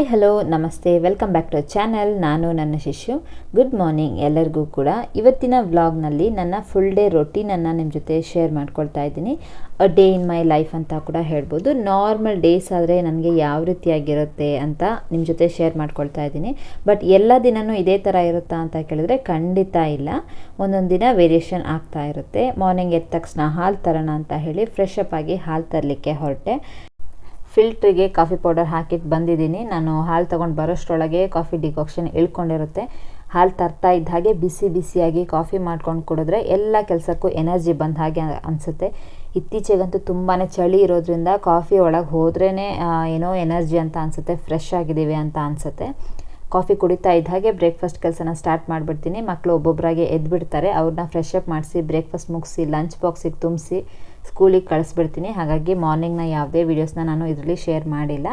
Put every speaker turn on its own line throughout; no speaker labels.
Hi hello ನಮಸ್ತೆ. Welcome back to channel ನಾನು ನನ್ನ ಶಿಶು. ಗುಡ್ ಮಾರ್ನಿಂಗ್ ಎಲ್ಲರಿಗೂ ಕೂಡ. ಇವತ್ತಿನ ವ್ಲಾಗ್ನಲ್ಲಿ ನನ್ನ ಫುಲ್ ಡೇ ರೊಟೀನನ್ನು ನಿಮ್ಮ ಜೊತೆ ಶೇರ್ ಮಾಡ್ಕೊಳ್ತಾ ಇದ್ದೀನಿ. A day in my life ಅಂತ ಕೂಡ ಹೇಳ್ಬೋದು. ನಾರ್ಮಲ್ ಡೇಸ್ ಆದರೆ ನನಗೆ ಯಾವ ರೀತಿಯಾಗಿರುತ್ತೆ ಅಂತ ನಿಮ್ಮ ಜೊತೆ ಶೇರ್ ಮಾಡ್ಕೊಳ್ತಾ ಇದ್ದೀನಿ. ಬಟ್ ಎಲ್ಲ ದಿನವೂ ಇದೇ ಥರ ಇರುತ್ತಾ ಅಂತ ಕೇಳಿದ್ರೆ ಖಂಡಿತ ಇಲ್ಲ. ಒಂದೊಂದು ದಿನ ವೇರಿಯೇಷನ್ ಆಗ್ತಾ ಇರುತ್ತೆ. ಮಾರ್ನಿಂಗ್ ಎದ್ದ ತಕ್ಷಣ ಹಾಲು ತರೋಣ ಅಂತ ಹೇಳಿ ಫ್ರೆಶ್ ಅಪ್ ಆಗಿ ಹಾಲು ತರಲಿಕ್ಕೆ ಹೊರಟೆ. ಫಿಲ್ಟ್ರಿಗೆ ಕಾಫಿ ಪೌಡರ್ ಹಾಕಿಟ್ಟು ಬಂದಿದ್ದೀನಿ. ನಾನು ಹಾಲು ತೊಗೊಂಡು ಬರೋಷ್ಟರೊಳಗೆ ಕಾಫಿ ಡಿಕಾಕ್ಷನ್ ಇಳ್ಕೊಂಡಿರುತ್ತೆ. ಹಾಲು ತರ್ತಾ ಇದ್ದ ಹಾಗೆ ಬಿಸಿ ಬಿಸಿಯಾಗಿ ಕಾಫಿ ಮಾಡ್ಕೊಂಡು ಕುಡಿದ್ರೆ ಎಲ್ಲ ಕೆಲಸಕ್ಕೂ ಎನರ್ಜಿ ಬಂದ ಹಾಗೆ ಅನಿಸುತ್ತೆ. ಇತ್ತೀಚೆಗಂತೂ ತುಂಬಾ ಚಳಿ ಇರೋದ್ರಿಂದ ಕಾಫಿ ಒಳಗೆ ಹೋದ್ರೇ ಏನೋ ಎನರ್ಜಿ ಅಂತ ಅನಿಸುತ್ತೆ. ಫ್ರೆಶ್ ಆಗಿದ್ದೀವಿ ಅಂತ ಅನಿಸುತ್ತೆ. ಕಾಫಿ ಕುಡಿತಾ ಇದ್ದ ಹಾಗೆ ಬ್ರೇಕ್ಫಾಸ್ಟ್ ಕೆಲಸನ ಸ್ಟಾರ್ಟ್ ಮಾಡಿಬಿಡ್ತೀನಿ. ಮಕ್ಕಳು ಒಬ್ಬೊಬ್ಬರಾಗೆ ಎದ್ಬಿಡ್ತಾರೆ. ಅವ್ರನ್ನ ಫ್ರೆಶ್ ಅಪ್ ಮಾಡಿಸಿ ಬ್ರೇಕ್ಫಾಸ್ಟ್ ಮುಗಿಸಿ ಲಂಚ್ ಬಾಕ್ಸಿಗೆ ತುಂಬಿಸಿ ಸ್ಕೂಲಿಗೆ ಕಳಿಸ್ಬಿಡ್ತೀನಿ. ಹಾಗಾಗಿ ಮಾರ್ನಿಂಗ್ನ ಯಾವುದೇ ವೀಡಿಯೋಸ್ನ ನಾನು ಇದರಲ್ಲಿ ಶೇರ್ ಮಾಡಿಲ್ಲ.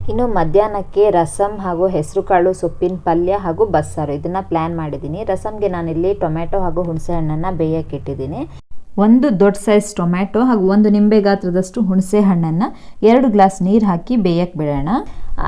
ಇನ್ನು ಮಧ್ಯಾಹ್ನಕ್ಕೆ ರಸಮ್ ಹಾಗೂ ಹೆಸರುಕಾಳು, ಸೊಪ್ಪಿನ ಪಲ್ಯ ಹಾಗೂ ಬಸ್ಸಾರು ಇದನ್ನು ಪ್ಲ್ಯಾನ್ ಮಾಡಿದ್ದೀನಿ. ರಸಮ್ಗೆ ನಾನಿಲ್ಲಿ ಟೊಮೆಟೊ ಹಾಗೂ ಹುಣಸೆ ಹಣ್ಣನ್ನು ಬೇಯಕ್ಕೆ ಇಟ್ಟಿದ್ದೀನಿ. ಒಂದು ದೊಡ್ಡ ಸೈಜ್ ಟೊಮ್ಯಾಟೊ ಹಾಗೂ ಒಂದು ನಿಂಬೆ ಗಾತ್ರದಷ್ಟು ಹುಣಸೆ ಹಣ್ಣನ್ನು ಎರಡು ಗ್ಲಾಸ್ ನೀರು ಹಾಕಿ ಬೇಯಕ್ಕೆ ಬಿಡೋಣ.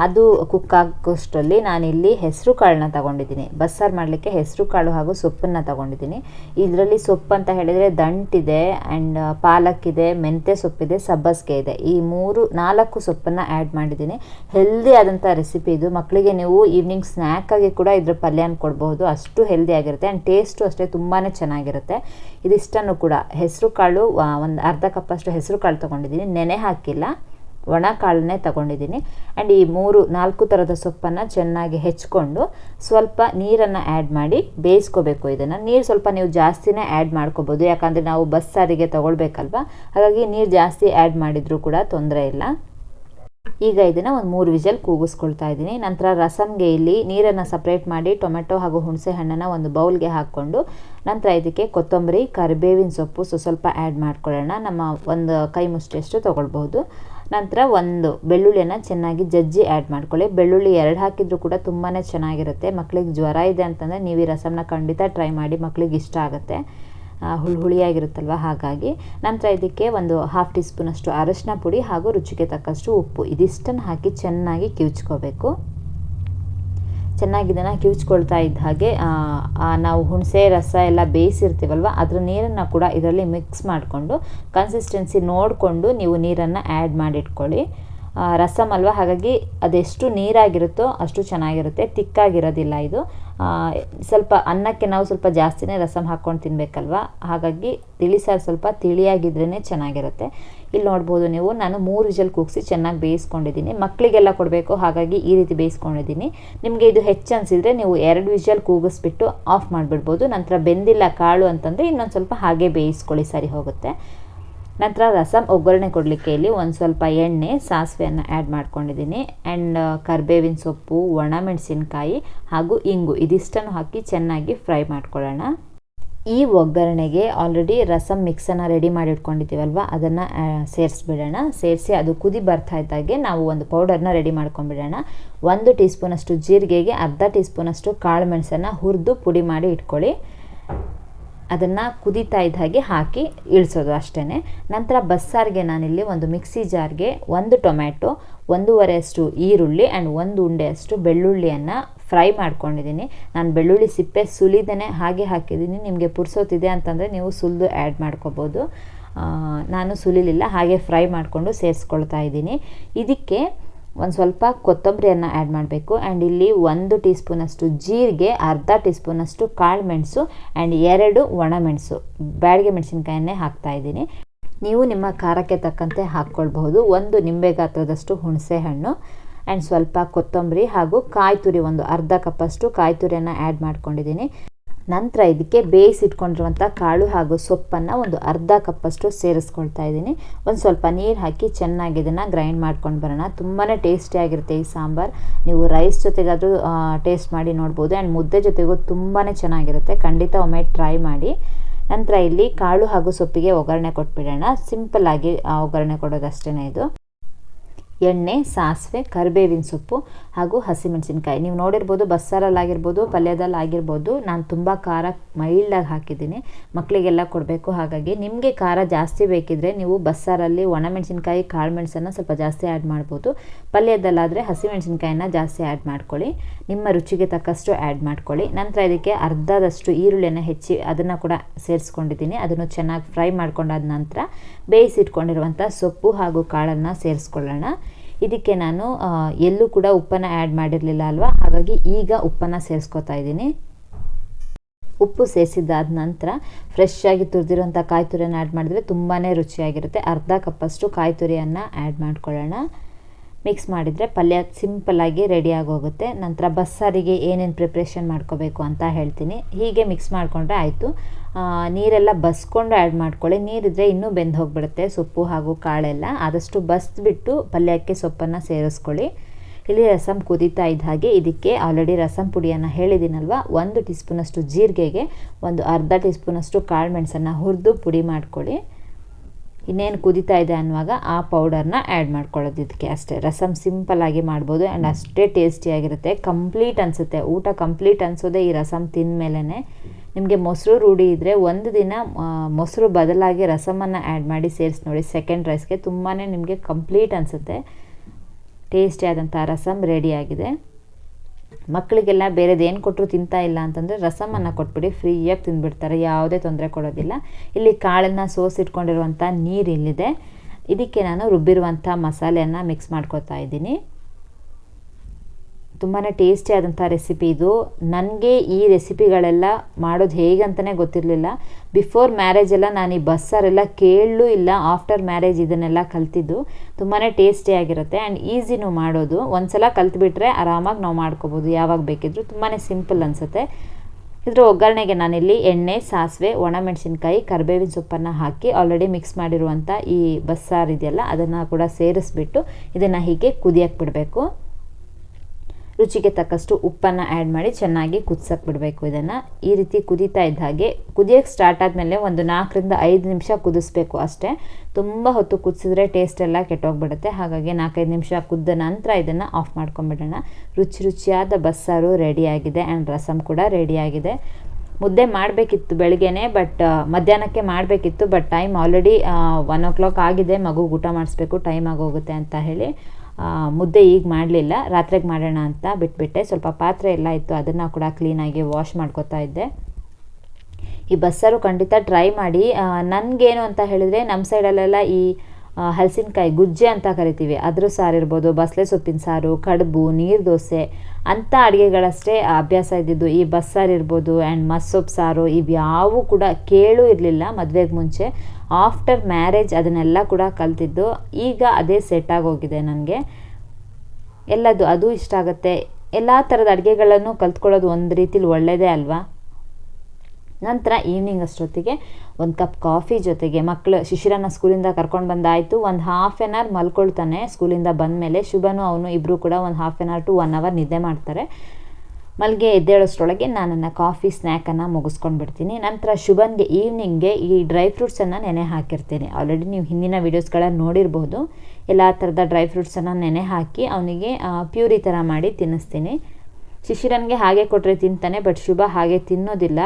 ಅದು ಕುಕ್ ಆಗೋಷ್ಟರಲ್ಲಿ ನಾನಿಲ್ಲಿ ಹೆಸರು ಕಾಳನ್ನ ತಗೊಂಡಿದ್ದೀನಿ. ಬಸ್ಸಾರು ಮಾಡಲಿಕ್ಕೆ ಹೆಸರು ಕಾಳು ಹಾಗೂ ಸೊಪ್ಪನ್ನು ತಗೊಂಡಿದ್ದೀನಿ. ಇದರಲ್ಲಿ ಸೊಪ್ಪು ಅಂತ ಹೇಳಿದರೆ ದಂಟಿದೆ ಆ್ಯಂಡ್ ಪಾಲಕ್ ಇದೆ ಮೆಂತ್ಯ ಸೊಪ್ಪಿದೆ, ಸಬ್ಬಸಿಗೆ ಇದೆ. ಈ ಮೂರು, ನಾಲ್ಕು ಸೊಪ್ಪನ್ನು ಆ್ಯಡ್ ಮಾಡಿದ್ದೀನಿ. ಹೆಲ್ದಿ ಆದಂಥ ರೆಸಿಪಿ ಇದು. ಮಕ್ಕಳಿಗೆ ನೀವು ಈವ್ನಿಂಗ್ ಸ್ನ್ಯಾಕಾಗಿ ಕೂಡ ಇದ್ರ ಪಲ್ಯನ ಕೊಡಬಹುದು. ಅಷ್ಟು ಹೆಲ್ದಿ ಆಗಿರುತ್ತೆ ಆ್ಯಂಡ್ ಟೇಸ್ಟು ಅಷ್ಟೇ ತುಂಬಾ ಚೆನ್ನಾಗಿರುತ್ತೆ. ಇದಿಷ್ಟನ್ನು ಕೂಡ. ಹೆಸರು ಕಾಳು ಒಂದು ಅರ್ಧ ಕಪ್ಪಷ್ಟು ಹೆಸರು ಕಾಳು ತೊಗೊಂಡಿದ್ದೀನಿ. ನೆನೆ ಹಾಕಿಲ್ಲ. ಒಣ ಕಾಳನ್ನೇ ತಗೊಂಡಿದ್ದೀನಿ. ಆ್ಯಂಡ್ ಈ ಮೂರು, ನಾಲ್ಕು ಥರದ ಸೊಪ್ಪನ್ನು ಚೆನ್ನಾಗಿ ಹೆಚ್ಕೊಂಡು ಸ್ವಲ್ಪ ನೀರನ್ನು ಆ್ಯಡ್ ಮಾಡಿ ಬೇಯಿಸ್ಕೋಬೇಕು ಇದನ್ನು. ನೀರು ಸ್ವಲ್ಪ ನೀವು ಜಾಸ್ತಿನೇ ಆ್ಯಡ್ ಮಾಡ್ಕೋಬೋದು. ಯಾಕಂದರೆ ನಾವು ಬಸ್ ಸಾರಿಗೆ ತೊಗೊಳ್ಬೇಕಲ್ವ? ಹಾಗಾಗಿ ನೀರು ಜಾಸ್ತಿ ಆ್ಯಡ್ ಮಾಡಿದರೂ ಕೂಡ ತೊಂದರೆ ಇಲ್ಲ. ಈಗ ಇದನ್ನು ಒಂದು ಮೂರು ವಿಜಲ್ ಕೂಗಿಸ್ಕೊಳ್ತಾ ಇದ್ದೀನಿ. ನಂತರ ರಸಮ್ಗೆ ಇಲ್ಲಿ ನೀರನ್ನು ಸಪ್ರೇಟ್ ಮಾಡಿ ಟೊಮೆಟೊ ಹಾಗೂ ಹುಣಸೆ ಹಣ್ಣನ್ನು ಒಂದು ಬೌಲ್ಗೆ ಹಾಕ್ಕೊಂಡು ನಂತರ ಇದಕ್ಕೆ ಕೊತ್ತಂಬರಿ, ಕರಿಬೇವಿನ ಸೊಪ್ಪು ಸೊ ಸ್ವಲ್ಪ ಆ್ಯಡ್ ಮಾಡ್ಕೊಳ್ಳೋಣ. ನಮ್ಮ ಒಂದು ಕೈ ಮುಷ್ಟಿಯಷ್ಟು ತೊಗೊಳ್ಬೋದು ನಂತರ ಒಂದು. ಬೆಳ್ಳುಳ್ಳಿಯನ್ನು ಚೆನ್ನಾಗಿ ಜಜ್ಜಿ ಆ್ಯಡ್ ಮಾಡ್ಕೊಳ್ಳಿ. ಬೆಳ್ಳುಳ್ಳಿ ಎರಡು ಹಾಕಿದರೂ ಕೂಡ ತುಂಬಾ ಚೆನ್ನಾಗಿರುತ್ತೆ. ಮಕ್ಕಳಿಗೆ ಜ್ವರ ಇದೆ ಅಂತಂದರೆ ನೀವು ಈ ರಸಮನ್ನ ಖಂಡಿತ ಟ್ರೈ ಮಾಡಿ ಮಕ್ಳಿಗೆ ಇಷ್ಟ ಆಗುತ್ತೆ. ಹುಳಿ ಹುಳಿಯಾಗಿರುತ್ತಲ್ವ ಹಾಗಾಗಿ. ನಂತರ ಇದಕ್ಕೆ ಒಂದು ಹಾಫ್ ಟೀ ಸ್ಪೂನಷ್ಟು ಅರಶಿನ ಪುಡಿ ಹಾಗೂ ರುಚಿಗೆ ತಕ್ಕಷ್ಟು ಉಪ್ಪು. ಇದಿಷ್ಟನ್ನು ಹಾಕಿ ಚೆನ್ನಾಗಿ ಕಿವುಚ್ಕೋಬೇಕು. ಚೆನ್ನಾಗಿ ಕಿವಿಚ್ಕೊಳ್ತಾ ಇದ್ದ ಹಾಗೆ ನಾವು ಹುಣಸೆ, ರಸ ಎಲ್ಲ ಬೇಯಿಸಿರ್ತೀವಲ್ವ, ಅದರ ನೀರನ್ನು ಕೂಡ ಇದರಲ್ಲಿ ಮಿಕ್ಸ್ ಮಾಡಿಕೊಂಡು ಕನ್ಸಿಸ್ಟೆನ್ಸಿ ನೋಡಿಕೊಂಡು ನೀವು ನೀರನ್ನು ಆ್ಯಡ್ ಮಾಡಿಟ್ಕೊಳ್ಳಿ. ರಸಮ್ ಅಲ್ವಾ, ಹಾಗಾಗಿ ಅದೆಷ್ಟು ನೀರಾಗಿರುತ್ತೋ ಅಷ್ಟು ಚೆನ್ನಾಗಿರುತ್ತೆ, ತಿಕ್ಕಾಗಿರೋದಿಲ್ಲ ಇದು. ಸ್ವಲ್ಪ ಅನ್ನಕ್ಕೆ ನಾವು ಸ್ವಲ್ಪ ಜಾಸ್ತಿನೇ ರಸಮ್ ಹಾಕ್ಕೊಂಡು ತಿನ್ನಬೇಕಲ್ವ ಹಾಗಾಗಿ ತಿಳಿಸಾರು ಸ್ವಲ್ಪ ತಿಳಿಯಾಗಿದ್ರೇ ಚೆನ್ನಾಗಿರುತ್ತೆ. ಇಲ್ಲಿ ನೋಡ್ಬೋದು ನೀವು. ನಾನು ಮೂರು ವಿಜಲ್ ಕೂಗಿಸಿ ಚೆನ್ನಾಗಿ ಬೇಯಿಸ್ಕೊಂಡಿದ್ದೀನಿ. ಮಕ್ಕಳಿಗೆಲ್ಲ ಕೊಡಬೇಕು. ಹಾಗಾಗಿ ಈ ರೀತಿ ಬೇಯಿಸ್ಕೊಂಡಿದ್ದೀನಿ. ನಿಮಗೆ ಇದು ಹೆಚ್ಚು ಅನಿಸಿದರೆ ನೀವು ಎರಡು ವಿಜಲ್ ಕೂಗಿಸ್ಬಿಟ್ಟು ಆಫ್ ಮಾಡಿಬಿಡ್ಬೋದು. ನಂತರ ಬೆಂದಿಲ್ಲ ಕಾಳು ಅಂತಂದರೆ ಇನ್ನೊಂದು ಸ್ವಲ್ಪ ಹಾಗೆ ಬೇಯಿಸ್ಕೊಳ್ಳಿ. ಸರಿ ಹೋಗುತ್ತೆ. ನಂತರ ರಸಮ್ ಒಗ್ಗರಣೆ ಕೊಡಲಿಕ್ಕೆ ಇಲ್ಲಿ ಒಂದು ಸ್ವಲ್ಪ ಎಣ್ಣೆ, ಸಾಸಿವೆಯನ್ನು ಆ್ಯಡ್ ಮಾಡ್ಕೊಂಡಿದ್ದೀನಿ. ಆ್ಯಂಡ್ ಕರ್ಬೇವಿನ ಸೊಪ್ಪು ಒಣಮೆಣಸಿನ್ಕಾಯಿ ಹಾಗೂ ಇಂಗು. ಇದಿಷ್ಟನ್ನು ಹಾಕಿ ಚೆನ್ನಾಗಿ ಫ್ರೈ ಮಾಡ್ಕೊಳ್ಳೋಣ. ಈ ಒಗ್ಗರಣೆಗೆ ಆಲ್ರೆಡಿ ರಸಮ್ ಮಿಕ್ಸನ್ನು ರೆಡಿ ಮಾಡಿ ಇಟ್ಕೊಂಡಿದ್ದೀವಲ್ವ? ಅದನ್ನು ಸೇರಿಸ್ಬಿಡೋಣ. ಸೇರಿಸಿ ಅದು ಕುದಿ ಬರ್ತಾ ಇದ್ದಾಗೆ ನಾವು ಒಂದು ಪೌಡರ್ನ ರೆಡಿ ಮಾಡ್ಕೊಂಡ್ಬಿಡೋಣ. ಒಂದು ಟೀ ಸ್ಪೂನಷ್ಟು ಜೀರಿಗೆಗೆ ಅರ್ಧ ಟೀ ಸ್ಪೂನಷ್ಟು ಕಾಳು ಮೆಣಸನ್ನು ಹುರಿದು ಪುಡಿ ಮಾಡಿ ಇಟ್ಕೊಳ್ಳಿ. ಅದನ್ನು ಕುದೀತಾ ಇದ್ದ ಹಾಗೆ ಹಾಕಿ ಇಳಿಸೋದು ಅಷ್ಟೇ ನಂತರ ಬಸ್ಸಾರಿಗೆ ನಾನಿಲ್ಲಿ ಒಂದು ಮಿಕ್ಸಿ ಜಾರ್ಗೆ ಒಂದು ಟೊಮ್ಯಾಟೊ ಒಂದೂವರೆಯಷ್ಟು ಈರುಳ್ಳಿ ಆ್ಯಂಡ್ ಒಂದು ಉಂಡೆಯಷ್ಟು ಬೆಳ್ಳುಳ್ಳಿಯನ್ನು ಫ್ರೈ ಮಾಡ್ಕೊಂಡಿದ್ದೀನಿ. ನಾನು ಬೆಳ್ಳುಳ್ಳಿ ಸಿಪ್ಪೆ ಸುಲಿದೇ ಹಾಗೆ ಹಾಕಿದ್ದೀನಿ. ನಿಮಗೆ ಪುರ್ಸೋತಿದೆ ಅಂತಂದರೆ ನೀವು ಸುಲಿದು ಆ್ಯಡ್ ಮಾಡ್ಕೋಬೋದು. ನಾನು ಸುಲಿಲಿಲ್ಲ, ಹಾಗೆ ಫ್ರೈ ಮಾಡಿಕೊಂಡು ಸೇರಿಸ್ಕೊಳ್ತಾ ಇದ್ದೀನಿ. ಇದಕ್ಕೆ ಒಂದು ಸ್ವಲ್ಪ ಕೊತ್ತಂಬರಿಯನ್ನು ಆ್ಯಡ್ ಮಾಡಬೇಕು. ಆ್ಯಂಡ್ ಇಲ್ಲಿ ಒಂದು ಟೀ ಸ್ಪೂನಷ್ಟು ಜೀರಿಗೆ, ಅರ್ಧ ಟೀ ಸ್ಪೂನಷ್ಟು ಕಾಳು ಮೆಣಸು ಆ್ಯಂಡ್ ಎರಡು ಒಣಮೆಣಸು ಬ್ಯಾಡಿಗೆ ಮೆಣಸಿನ್ಕಾಯನ್ನೇ ಹಾಕ್ತಾಯಿದ್ದೀನಿ ನೀವು ನಿಮ್ಮ ಖಾರಕ್ಕೆ ತಕ್ಕಂತೆ ಹಾಕ್ಕೊಳ್ಬಹುದು. ಒಂದು ನಿಂಬೆ ಗಾತ್ರದಷ್ಟು ಹುಣಸೆ ಹಣ್ಣು ಆ್ಯಂಡ್ ಸ್ವಲ್ಪ ಕೊತ್ತಂಬರಿ ಹಾಗೂ ಕಾಯಿ ತುರಿ ಒಂದು ಅರ್ಧ ಕಪ್ಪಷ್ಟು ಕಾಯಿ ತುರಿಯನ್ನು ಆ್ಯಡ್ ಮಾಡ್ಕೊಂಡಿದ್ದೀನಿ. ನಂತರ ಇದಕ್ಕೆ ಬೇಯಿಸಿಟ್ಕೊಂಡಿರುವಂಥ ಕಾಳು ಹಾಗೂ ಸೊಪ್ಪನ್ನು ಒಂದು ಅರ್ಧ ಕಪ್ಪಷ್ಟು ಸೇರಿಸ್ಕೊಳ್ತಾ ಇದ್ದೀನಿ. ಒಂದು ಸ್ವಲ್ಪ ನೀರು ಹಾಕಿ ಚೆನ್ನಾಗಿ ಇದನ್ನು ಗ್ರೈಂಡ್ ಮಾಡ್ಕೊಂಡು ಬರೋಣ. ತುಂಬಾ ಟೇಸ್ಟಿಯಾಗಿರುತ್ತೆ ಈ ಸಾಂಬಾರು. ನೀವು ರೈಸ್ ಜೊತೆಗಾದರೂ ಟೇಸ್ಟ್ ಮಾಡಿ ನೋಡ್ಬೋದು. ಆ್ಯಂಡ್ ಮುದ್ದೆ ಜೊತೆಗೂ ತುಂಬಾ ಚೆನ್ನಾಗಿರುತ್ತೆ. ಖಂಡಿತ ಒಮ್ಮೆ ಟ್ರೈ ಮಾಡಿ. ನಂತರ ಇಲ್ಲಿ ಕಾಳು ಹಾಗೂ ಸೊಪ್ಪಿಗೆ ಒಗ್ಗರಣೆ ಕೊಟ್ಬಿಡೋಣ. ಸಿಂಪಲ್ಲಾಗಿ ಒಗ್ಗರಣೆ ಕೊಡೋದಷ್ಟೇ ಇದು. ಎಣ್ಣೆ, ಸಾಸಿವೆ, ಕರಿಬೇವಿನ ಸೊಪ್ಪು. ಹಾಗೂ ಹಸಿಮೆಣಸಿನ್ಕಾಯಿ. ನೀವು ನೋಡಿರ್ಬೋದು ಬಸ್ಸಾರಲ್ಲಾಗಿರ್ಬೋದು ಪಲ್ಯದಲ್ಲಿ ಆಗಿರ್ಬೋದು ನಾನು ತುಂಬ ಖಾರ ಮೈಲ್ಡಾಗಿ ಹಾಕಿದ್ದೀನಿ. ಮಕ್ಕಳಿಗೆಲ್ಲ ಕೊಡಬೇಕು ಹಾಗಾಗಿ. ನಿಮಗೆ ಖಾರ ಜಾಸ್ತಿ ಬೇಕಿದ್ದರೆ ನೀವು ಬಸ್ಸಾರಲ್ಲಿ ಒಣಮೆಣಸಿನ್ಕಾಯಿ ಕಾಳು ಮೆಣಸನ್ನು ಸ್ವಲ್ಪ ಜಾಸ್ತಿ ಆ್ಯಡ್ ಮಾಡ್ಬೋದು. ಪಲ್ಯದಲ್ಲಾದರೆ ಹಸಿಮೆಣಸಿನ್ಕಾಯಿನ ಜಾಸ್ತಿ ಆ್ಯಡ್ ಮಾಡ್ಕೊಳ್ಳಿ. ನಿಮ್ಮ ರುಚಿಗೆ ತಕ್ಕಷ್ಟು ಆ್ಯಡ್ ಮಾಡ್ಕೊಳ್ಳಿ. ನಂತರ ಇದಕ್ಕೆ ಅರ್ಧದಷ್ಟು ಈರುಳ್ಳಿಯನ್ನು ಹೆಚ್ಚಿ ಅದನ್ನು ಕೂಡ ಸೇರಿಸ್ಕೊಂಡಿದ್ದೀನಿ. ಅದನ್ನು ಚೆನ್ನಾಗಿ ಫ್ರೈ ಮಾಡ್ಕೊಂಡಾದ ನಂತರ ಬೇಯಿಸಿಟ್ಕೊಂಡಿರುವಂಥ ಸೊಪ್ಪು ಹಾಗೂ ಕಾಳನ್ನು ಸೇರಿಸ್ಕೊಳ್ಳೋಣ. ಇದಕ್ಕೆ ನಾನು ಎಲ್ಲೂ ಕೂಡ ಉಪ್ಪನ್ನು ಆ್ಯಡ್ ಮಾಡಿರಲಿಲ್ಲ ಅಲ್ವಾ? ಹಾಗಾಗಿ ಈಗ ಉಪ್ಪನ್ನು ಸೇರಿಸ್ಕೊತಾ ಇದ್ದೀನಿ. ಉಪ್ಪು ಸೇರಿಸಿದ್ದಾದ ನಂತರ ಫ್ರೆಶ್ ಆಗಿ ತುರಿದಿರೋಂಥ ಕಾಯಿ ತುರಿಯನ್ನು ಆ್ಯಡ್ ಮಾಡಿದ್ರೆ ತುಂಬಾ ರುಚಿಯಾಗಿರುತ್ತೆ. ಅರ್ಧ ಕಪ್ಪಷ್ಟು ಕಾಯಿ ತುರಿಯನ್ನು ಆ್ಯಡ್ ಮಾಡ್ಕೊಳ್ಳೋಣ. ಮಿಕ್ಸ್ ಮಾಡಿದರೆ ಪಲ್ಯ ಸಿಂಪಲ್ಲಾಗಿ ರೆಡಿ ಹೋಗುತ್ತೆ ನಂತರ ಬಸ್ಸಾರಿಗೆ ಏನೇನು ಪ್ರಿಪ್ರೇಷನ್ ಮಾಡ್ಕೋಬೇಕು ಅಂತ ಹೇಳ್ತೀನಿ. ಹೀಗೆ ಮಿಕ್ಸ್ ಮಾಡಿಕೊಂಡ್ರೆ ಆಯಿತು. ನೀರೆಲ್ಲ ಬಸ್ಕೊಂಡು ಆ್ಯಡ್ ಮಾಡ್ಕೊಳ್ಳಿ. ನೀರಿದ್ರೆ ಇನ್ನೂ ಬೆಂದು ಹೋಗಿಬಿಡುತ್ತೆ ಸೊಪ್ಪು ಹಾಗೂ ಕಾಳೆಲ್ಲ. ಆದಷ್ಟು ಬಸ್ಬಿಟ್ಟು ಪಲ್ಯಕ್ಕೆ ಸೊಪ್ಪನ್ನು ಸೇರಿಸ್ಕೊಳ್ಳಿ. ಇಲ್ಲಿ ರಸಮ್ ಕುದೀತಾ ಇದ್ದ ಹಾಗೆ ಇದಕ್ಕೆ ಆಲ್ರೆಡಿ ರಸಮ್ ಪುಡಿಯನ್ನು ಹೇಳಿದ್ದೀನಲ್ವ? ಒಂದು ಟೀ ಸ್ಪೂನಷ್ಟು ಜೀರಿಗೆಗೆ, ಒಂದು ಅರ್ಧ ಟೀ ಸ್ಪೂನಷ್ಟು ಕಾಳು ಮೆಣಸನ್ನು ಹುರಿದು ಪುಡಿ ಮಾಡ್ಕೊಳ್ಳಿ. ಇನ್ನೇನು ಕುದೀತಾ ಇದೆ ಅನ್ನುವಾಗ ಆ ಪೌಡರ್ನ ಆ್ಯಡ್ ಮಾಡ್ಕೊಳ್ಳೋದು ಇದಕ್ಕೆ ಅಷ್ಟೇ. ರಸಮ್ ಸಿಂಪಲ್ಲಾಗಿ ಮಾಡ್ಬೋದು ಆ್ಯಂಡ್ ಅಷ್ಟೇ ಟೇಸ್ಟಿಯಾಗಿರುತ್ತೆ ಕಂಪ್ಲೀಟ್ ಅನಿಸುತ್ತೆ. ಊಟ ಕಂಪ್ಲೀಟ್ ಅನಿಸೋದೇ ಈ ರಸಮ್ ತಿಂದ ಮೇಲೇ ನಿಮಗೆ ಮೊಸರು ರೂಢಿ ಇದ್ದರೆ ಒಂದು ದಿನ ಮೊಸರು ಬದಲಾಗಿ ರಸಮನ್ನು ಆ್ಯಡ್ ಮಾಡಿ ಸೇರಿಸಿ ನೋಡಿ. ಸೆಕೆಂಡ್ ರೈಸ್ಗೆ ತುಂಬಾ ನಿಮಗೆ ಕಂಪ್ಲೀಟ್ ಅನಿಸುತ್ತೆ. ಟೇಸ್ಟಿಯಾದಂಥ ರಸಮ್ ರೆಡಿಯಾಗಿದೆ ಮಕ್ಕಳಿಗೆಲ್ಲ ಬೇರೆದು ಏನು ಕೊಟ್ಟರು ತಿಂತಾ ಇಲ್ಲ ಅಂತಂದರೆ ರಸಮನ್ನು ಕೊಟ್ಬಿಡಿ, ಫ್ರೀಯಾಗಿ ತಿಂದ್ಬಿಡ್ತಾರೆ ಯಾವುದೇ ತೊಂದರೆ ಕೊಡೋದಿಲ್ಲ. ಇಲ್ಲಿ ಕಾಳನ್ನು ಸೋಸಿಟ್ಕೊಂಡಿರುವಂಥ ನೀರು ಇಲ್ಲಿದೆ ಇದಕ್ಕೆ ನಾನು ರುಬ್ಬಿರುವಂಥ ಮಸಾಲೆಯನ್ನು ಮಿಕ್ಸ್ ಮಾಡ್ಕೋತಾ ಇದ್ದೀನಿ. ತುಂಬಾ ಟೇಸ್ಟಿ ಆದಂಥ ರೆಸಿಪಿ ಇದು. ನನಗೆ ಈ ರೆಸಿಪಿಗಳೆಲ್ಲ ಮಾಡೋದು ಹೇಗಂತಲೇ ಗೊತ್ತಿರಲಿಲ್ಲ. ಬಿಫೋರ್ ಮ್ಯಾರೇಜೆಲ್ಲ ನಾನು ಈ ಬಸ್ಸಾರೆಲ್ಲ ಕೇಳಲೂ ಇಲ್ಲ. ಆಫ್ಟರ್ ಮ್ಯಾರೇಜ್ ಇದನ್ನೆಲ್ಲ ಕಲ್ತಿದ್ದು. ತುಂಬಾ ಟೇಸ್ಟಿಯಾಗಿರುತ್ತೆ ಆ್ಯಂಡ್ ಈಸಿನೂ ಮಾಡೋದು. ಒಂದು ಸಲ ಕಲ್ತ್ಬಿಟ್ರೆ ಆರಾಮಾಗಿ ನಾವು ಮಾಡ್ಕೋಬೋದು. ಯಾವಾಗ ಬೇಕಿದ್ರೂ ತುಂಬಾ ಸಿಂಪಲ್ ಅನಿಸುತ್ತೆ. ಇದರ ಒಗ್ಗರಣೆಗೆ ನಾನಿಲ್ಲಿ ಎಣ್ಣೆ, ಸಾಸಿವೆ, ಒಣಮೆಣಸಿನ್ಕಾಯಿ, ಕರಿಬೇವಿನ ಸೊಪ್ಪನ್ನು ಹಾಕಿ ಆಲ್ರೆಡಿ ಮಿಕ್ಸ್ ಮಾಡಿರುವಂಥ ಈ ಬಸ್ಸಾರು ಇದೆಯಲ್ಲ, ಅದನ್ನು ಕೂಡ ಸೇರಿಸ್ಬಿಟ್ಟು ಇದನ್ನು ಹೀಗೆ ಕುದಿಯಕ್ಕೆ ಬಿಡಬೇಕು. ರುಚಿಗೆ ತಕ್ಕಷ್ಟು ಉಪ್ಪನ್ನು ಆ್ಯಡ್ ಮಾಡಿ ಚೆನ್ನಾಗಿ ಕುದಿಸಕ್ಕೆ ಬಿಡಬೇಕು ಇದನ್ನು. ಈ ರೀತಿ ಕುದೀತಾ ಇದ್ದ ಹಾಗೆ ಕುದಿಯೋಕ್ಕೆ ಸ್ಟಾರ್ಟ್ ಆದಮೇಲೆ ಒಂದು ನಾಲ್ಕರಿಂದ ಐದು ನಿಮಿಷ ಕುದಿಸ್ಬೇಕು ಅಷ್ಟೇ. ತುಂಬ ಹೊತ್ತು ಕುದಿಸಿದ್ರೆ ಟೇಸ್ಟ್ ಎಲ್ಲ ಕೆಟ್ಟೋಗ್ಬಿಡುತ್ತೆ. ಹಾಗಾಗಿ ನಾಲ್ಕೈದು ನಿಮಿಷ ಕುದ್ದ ನಂತರ ಇದನ್ನು ಆಫ್ ಮಾಡ್ಕೊಂಬಿಡೋಣ ರುಚಿ ರುಚಿಯಾದ ಬಸ್ಸಾರು ರೆಡಿಯಾಗಿದೆ ಆ್ಯಂಡ್ ರಸಮ್ ಕೂಡ ರೆಡಿಯಾಗಿದೆ ಮುದ್ದೆ ಮಾಡಬೇಕಿತ್ತು ಬೆಳಗ್ಗೆನೆ ಬಟ್ ಮಧ್ಯಾಹ್ನಕ್ಕೆ ಮಾಡಬೇಕಿತ್ತು but time already one o'clock ಆಗಿದೆ. ಮಗು ಊಟ ಮಾಡಿಸ್ಬೇಕು ಟೈಮ್ ಆಗೋಗುತ್ತೆ ಅಂತ ಹೇಳಿ. ಮುದ್ದೆ ಈಗ ಮಾಡಲಿಲ್ಲ. ರಾತ್ರಿಗೆ ಮಾಡೋಣ ಅಂತ ಬಿಟ್ಬಿಟ್ಟೆ. ಸ್ವಲ್ಪ ಪಾತ್ರೆ ಎಲ್ಲ ಇತ್ತು, ಅದನ್ನು ಕೂಡ ಕ್ಲೀನಾಗಿ ವಾಶ್ ಮಾಡ್ಕೋತಾ ಇದ್ದೆ. ಈ ಬಸ್ಸಾರು ಖಂಡಿತ ಟ್ರೈ ಮಾಡಿ ನನಗೇನು ಅಂತ ಹೇಳಿದರೆ ನಮ್ಮ ಸೈಡಲ್ಲೆಲ್ಲ ಈ ಹಲಸಿನಕಾಯಿ ಗುಜ್ಜೆ ಅಂತ ಕರಿತೀವಿ. ಅದ್ರ ಸಾರು ಇರ್ಬೋದು ಬಸಳೆ ಸೊಪ್ಪಿನ ಸಾರು, ಕಡುಬು, ನೀರು ದೋಸೆ ಅಂಥ ಅಡುಗೆಗಳಷ್ಟೇ ಅಭ್ಯಾಸ ಇದ್ದಿದ್ದು. ಈ ಬಸ್ಸಾರು ಇರ್ಬೋದು ಆ್ಯಂಡ್ ಮಸ್ಸೊಪ್ಪು ಸಾರು ಇವ್ಯಾವು ಕೂಡ ಕೇಳೂ ಇರಲಿಲ್ಲ ಮದುವೆಗೆ ಮುಂಚೆ. ಆಫ್ಟರ್ ಮ್ಯಾರೇಜ್ ಅದನ್ನೆಲ್ಲ ಕೂಡ ಕಲ್ತಿದ್ದು. ಈಗ ಅದೇ ಸೆಟ್ ಆಗೋಗಿದೆ ನನಗೆ. ಎಲ್ಲದು, ಅದು ಇಷ್ಟ ಆಗುತ್ತೆ. ಎಲ್ಲ ಥರದ ಅಡುಗೆಗಳನ್ನು ಕಲ್ತ್ಕೊಳ್ಳೋದು ಒಂದು ರೀತಿಲಿ ಒಳ್ಳೆಯದೇ ಅಲ್ವಾ? ನಂತರ ಈವ್ನಿಂಗ್ ಅಷ್ಟೊತ್ತಿಗೆ ಒಂದು ಕಪ್ ಕಾಫಿ ಜೊತೆಗೆ ಮಕ್ಕಳು ಶಿಶಿರನ ಸ್ಕೂಲಿಂದ ಕರ್ಕೊಂಡು ಬಂದಾಯಿತು. ಒಂದು ಹಾಫ್ ಆನ್ ಅವರ್ ಮಲ್ಕೊಳ್ತಾನೆ ಸ್ಕೂಲಿಂದ ಬಂದ ಮೇಲೆ ಶುಭನು, ಅವನು ಇಬ್ಬರು ಕೂಡ ಒಂದು half an hour to one hour ನಿದ್ದೆ ಮಾಡ್ತಾರೆ. ಮಲ್ಗೆ ಎದ್ದೇಳೋಷ್ಟರೊಳಗೆ ನಾನು ನನ್ನ ಕಾಫಿ ಸ್ನ್ಯಾಕನ್ನು ಮುಗಿಸ್ಕೊಂಡು ಬಿಡ್ತೀನಿ. ನಂತರ ಶುಭನ್ಗೆ ಈವ್ನಿಂಗ್ಗೆ ಈ ಡ್ರೈ ಫ್ರೂಟ್ಸನ್ನು ನೆನೆ ಹಾಕಿರ್ತೀನಿ. ಆಲ್ರೆಡಿ ನೀವು ಹಿಂದಿನ ವೀಡಿಯೋಸ್ಗಳನ್ನು ನೋಡಿರ್ಬೋದು. ಎಲ್ಲ ಥರದ ಡ್ರೈ ಫ್ರೂಟ್ಸನ್ನು ನೆನೆ ಹಾಕಿ ಅವನಿಗೆ ಪ್ಯೂರಿ ಥರ ಮಾಡಿ ತಿನ್ನಿಸ್ತೀನಿ. ಶಿಶಿರನ್ಗೆ ಹಾಗೆ ಕೊಟ್ಟರೆ ತಿಂತಾನೆ ಬಟ್ ಶುಭ ಹಾಗೆ ತಿನ್ನೋದಿಲ್ಲ.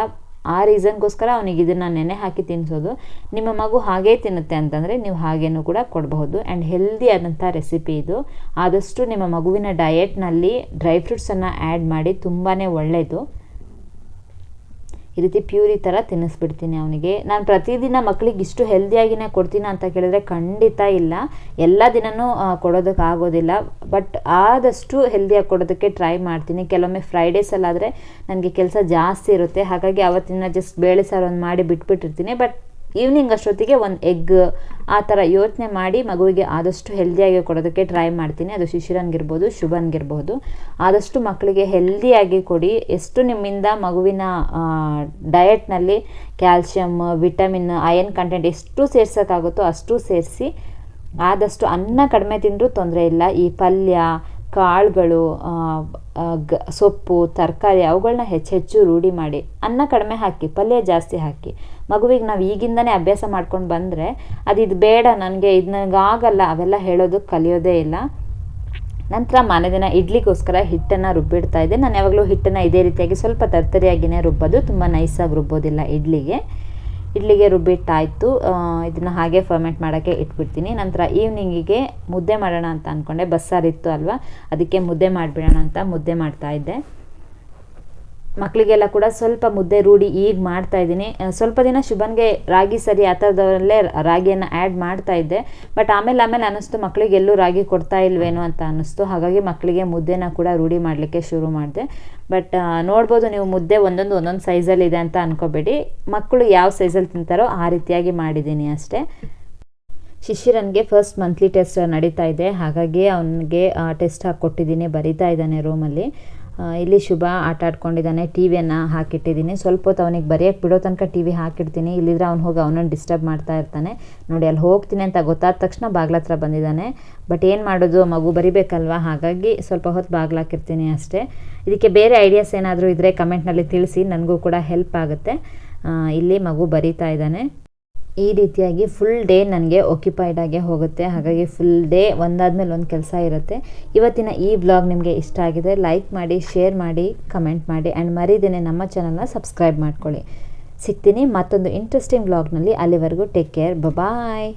ಆ ರೀಸನ್ಗೋಸ್ಕರ ಅವನಿಗೆ ಇದನ್ನು ನೆನೆ ಹಾಕಿ ತಿನ್ನಿಸೋದು ನಿಮ್ಮ ಮಗು ಹಾಗೇ ತಿನ್ನುತ್ತೆ ಅಂತಂದರೆ ನೀವು ಹಾಗೇನೂ ಕೂಡ ಕೊಡಬಹುದು. ಆ್ಯಂಡ್ ಹೆಲ್ದಿ ಆದಂಥ ರೆಸಿಪಿ ಇದು. ಆದಷ್ಟು ನಿಮ್ಮ ಮಗುವಿನ ಡಯೆಟ್ನಲ್ಲಿ ಡ್ರೈ ಫ್ರೂಟ್ಸನ್ನು ಆ್ಯಡ್ ಮಾಡಿ ತುಂಬಾ ಒಳ್ಳೆಯದು ಈ ರೀತಿ ಪ್ಯೂರಿ ಥರ ತಿನ್ನಿಸ್ಬಿಡ್ತೀನಿ ಅವನಿಗೆ. ನಾನು ಪ್ರತಿದಿನ ಮಕ್ಕಳಿಗೆ ಇಷ್ಟು ಹೆಲ್ದಿಯಾಗಿನೇ ಕೊಡ್ತೀನಿ ಅಂತ ಕೇಳಿದ್ರೆ ಖಂಡಿತ ಇಲ್ಲ. ಎಲ್ಲ ದಿನವೂ ಕೊಡೋದಕ್ಕೆ ಆಗೋದಿಲ್ಲ. ಬಟ್ ಆದಷ್ಟು ಹೆಲ್ದಿಯಾಗಿ ಕೊಡೋದಕ್ಕೆ ಟ್ರೈ ಮಾಡ್ತೀನಿ. ಕೆಲವೊಮ್ಮೆ ಫ್ರೈಡೇಸಲ್ಲಾದರೆ ನನಗೆ ಕೆಲಸ ಜಾಸ್ತಿ ಇರುತ್ತೆ. ಹಾಗಾಗಿ ಅವತ್ತಿನ ಜಸ್ಟ್ ಬೇಳೆ ಸಾರು ಒಂದು ಮಾಡಿ ಬಿಟ್ಬಿಟ್ಟಿರ್ತೀನಿ. ಬಟ್ ಈವ್ನಿಂಗ್ ಅಷ್ಟೊತ್ತಿಗೆ ಒಂದು ಎಗ್ ಆ ಥರ ಯೋಚನೆ ಮಾಡಿ ಮಗುವಿಗೆ ಆದಷ್ಟು ಹೆಲ್ದಿಯಾಗಿ ಕೊಡೋದಕ್ಕೆ ಟ್ರೈ ಮಾಡ್ತೀನಿ. ಅದು ಶಿಶಿರನ್ಗಿರ್ಬೋದು ಶುಭನ್ಗಿರ್ಬೋದು ಆದಷ್ಟು ಮಕ್ಕಳಿಗೆ ಹೆಲ್ದಿಯಾಗಿ ಕೊಡಿ. ಎಷ್ಟು ನಿಮ್ಮಿಂದ ಮಗುವಿನ ಡಯಟ್ನಲ್ಲಿ ಕ್ಯಾಲ್ಶಿಯಮ್ ವಿಟಮಿನ್ ಅಯನ್ ಕಂಟೆಂಟ್ ಎಷ್ಟು ಸೇರ್ಸೋಕ್ಕಾಗುತ್ತೋ ಅಷ್ಟು ಸೇರಿಸಿ ಆದಷ್ಟು ಅನ್ನ ಕಡಿಮೆ ತಿಂದರೂ ತೊಂದರೆ ಇಲ್ಲ. ಈ ಪಲ್ಯ, ಕಾಳುಗಳು ಗ, ಸೊಪ್ಪು, ತರಕಾರಿ ಅವುಗಳನ್ನ ಹೆಚ್ಚು ಹೆಚ್ಚು ರೂಢಿ ಮಾಡಿ. ಅನ್ನ ಕಡಿಮೆ ಹಾಕಿ, ಪಲ್ಯ ಜಾಸ್ತಿ ಹಾಕಿ. ಮಗುವಿಗೆ ನಾವು ಈಗಿಂದನೇ ಅಭ್ಯಾಸ ಮಾಡ್ಕೊಂಡು ಬಂದರೆ ಅದು ಇದು ಬೇಡ, ನನಗೆ ಇದು ನನಗಾಗಲ್ಲ, ಅವೆಲ್ಲ ಹೇಳೋದು ಕಲಿಯೋದೇ ಇಲ್ಲ. ನಂತರ ಮನೆ ದಿನ ಇಡ್ಲಿಗೋಸ್ಕರ ಹಿಟ್ಟನ್ನು ರುಬ್ಬಿಡ್ತಾ ಇದ್ದೆ. ನಾನು ಯಾವಾಗಲೂ ಹಿಟ್ಟನ್ನು ಇದೇ ರೀತಿಯಾಗಿ ಸ್ವಲ್ಪ ತರ್ತರಿಯಾಗಿಯೇ ರುಬ್ಬೋದು. ತುಂಬ ನೈಸಾಗಿ ರುಬ್ಬೋದಿಲ್ಲ ಇಡ್ಲಿಗೆ. ಇಡ್ಲಿಗೆ ರುಬ್ಬಿಟ್ಟಾಯಿತು. ಇದನ್ನು ಹಾಗೆ ಫರ್ಮೆಂಟ್ ಮಾಡೋಕ್ಕೆ ಇಟ್ಬಿಡ್ತೀನಿ. ನಂತರ ಈವ್ನಿಂಗಿಗೆ ಮುದ್ದೆ ಮಾಡೋಣ ಅಂತ ಅಂದ್ಕೊಂಡೆ ಬಸ್ಸಾರಿತ್ತು ಅಲ್ವಾ? ಅದಕ್ಕೆ ಮುದ್ದೆ ಮಾಡಿಬಿಡೋಣ ಅಂತ ಮುದ್ದೆ ಮಾಡ್ತಾ ಇದ್ದೆ. ಮಕ್ಕಳಿಗೆಲ್ಲ ಕೂಡ ಸ್ವಲ್ಪ ಮುದ್ದೆ ರೂಢಿ ಈಗ ಮಾಡ್ತಾ ಇದ್ದೀನಿ. ಸ್ವಲ್ಪ ದಿನ ಶುಭನ್ಗೆ ರಾಗಿ ಸರಿ ಆ ಥರದವರಲ್ಲೇ ರಾಗಿಯನ್ನು ಆ್ಯಡ್ ಮಾಡ್ತಾ ಇದ್ದೆ. ಬಟ್ ಆಮೇಲೆ ಆಮೇಲೆ ಅನ್ನಿಸ್ತು ಮಕ್ಕಳಿಗೆ ಎಲ್ಲೂ ರಾಗಿ ಕೊಡ್ತಾ ಇಲ್ವೇನೋ ಅಂತ ಅನ್ನಿಸ್ತು. ಹಾಗಾಗಿ ಮಕ್ಕಳಿಗೆ ಮುದ್ದೆನ ಕೂಡ ರೂಢಿ ಮಾಡಲಿಕ್ಕೆ ಶುರು ಮಾಡಿದೆ. ಬಟ್ ನೋಡ್ಬೋದು ನೀವು ಮುದ್ದೆ ಒಂದೊಂದು ಒಂದೊಂದು ಸೈಜಲ್ಲಿ ಇದೆ ಅಂತ ಅನ್ಕೋಬೇಡಿ. ಮಕ್ಕಳು ಯಾವ ಸೈಜಲ್ಲಿ ತಿಂತಾರೋ ಆ ರೀತಿಯಾಗಿ ಮಾಡಿದ್ದೀನಿ ಅಷ್ಟೇ. ಶಿಶಿರನ್ಗೆ ಫಸ್ಟ್ ಮಂತ್ಲಿ ಟೆಸ್ಟ್ ನಡೀತಾ ಇದೆ. ಹಾಗಾಗಿ ಅವನಿಗೆ ಟೆಸ್ಟ್ ಹಾಕಿ ಕೊಟ್ಟಿದ್ದೀನಿ. ಬರಿತಾ ಇದ್ದಾನೆ ರೂಮಲ್ಲಿ ಇಲ್ಲಿ ಶುಭ ಆಟ ಆಡ್ಕೊಂಡಿದ್ದಾನೆ. ಟಿ ವಿಯನ್ನು ಹಾಕಿಟ್ಟಿದ್ದೀನಿ. ಸ್ವಲ್ಪ ಹೊತ್ತು ಅವನಿಗೆ ಬರೆಯೋಕ್ಕೆ ಬಿಡೋ ತನಕ ಟಿ ವಿ ಹಾಕಿಡ್ತೀನಿ. ಇಲ್ಲಿದ್ರೆ ಅವ್ನು ಹೋಗಿ ಅವನನ್ನು ಡಿಸ್ಟರ್ಬ್ ಮಾಡ್ತಾ ಇರ್ತಾನೆ. ನೋಡಿ, ಅಲ್ಲಿ ಹೋಗ್ತೀನಿ ಅಂತ ಗೊತ್ತಾದ ತಕ್ಷಣ ಬಾಗ್ಲ ಹತ್ರ ಬಂದಿದ್ದಾನೆ. ಬಟ್ ಏನು ಮಾಡೋದು? ಮಗು ಬರಿಬೇಕಲ್ವಾ? ಹಾಗಾಗಿ ಸ್ವಲ್ಪ ಹೊತ್ತು ಬಾಗ್ಲಾಕಿರ್ತೀನಿ ಅಷ್ಟೇ. ಇದಕ್ಕೆ ಬೇರೆ ಐಡಿಯಾಸ್ ಏನಾದರೂ ಇದ್ದರೆ ಕಮೆಂಟ್ನಲ್ಲಿ ತಿಳಿಸಿ. ನನಗೂ ಕೂಡ ಹೆಲ್ಪ್ ಆಗುತ್ತೆ. ಇಲ್ಲಿ ಮಗು ಬರಿತಾ ಇದ್ದಾನೆ. ಈ ರೀತಿಯಾಗಿ ಫುಲ್ ಡೇ ನನಗೆ ಆಕ್ಯುಪೈಡ್ ಆಗಿ ಹೋಗುತ್ತೆ. ಹಾಗಾಗಿ ಫುಲ್ ಡೇ ಒಂದಾದ್ಮೇಲೆ ಒಂದು ಕೆಲಸ ಇರುತ್ತೆ. ಇವತ್ತಿನ ಈ ಬ್ಲಾಗ್ ನಿಮಗೆ ಇಷ್ಟ ಆಗಿದೆ ಲೈಕ್ ಮಾಡಿ ಶೇರ್ ಮಾಡಿ ಕಮೆಂಟ್ ಮಾಡಿ ಆ್ಯಂಡ್ ಮರಿದೇನೆ ನಮ್ಮ ಚಾನಲ್ನ ಸಬ್ಸ್ಕ್ರೈಬ್ ಮಾಡ್ಕೊಳ್ಳಿ. ಸಿಗ್ತೀನಿ ಮತ್ತೊಂದು ಇಂಟ್ರೆಸ್ಟಿಂಗ್ ಬ್ಲಾಗ್ನಲ್ಲಿ ಅಲ್ಲಿವರೆಗೂ ಟೇಕ್ ಕೇರ್ ಬಾಯ್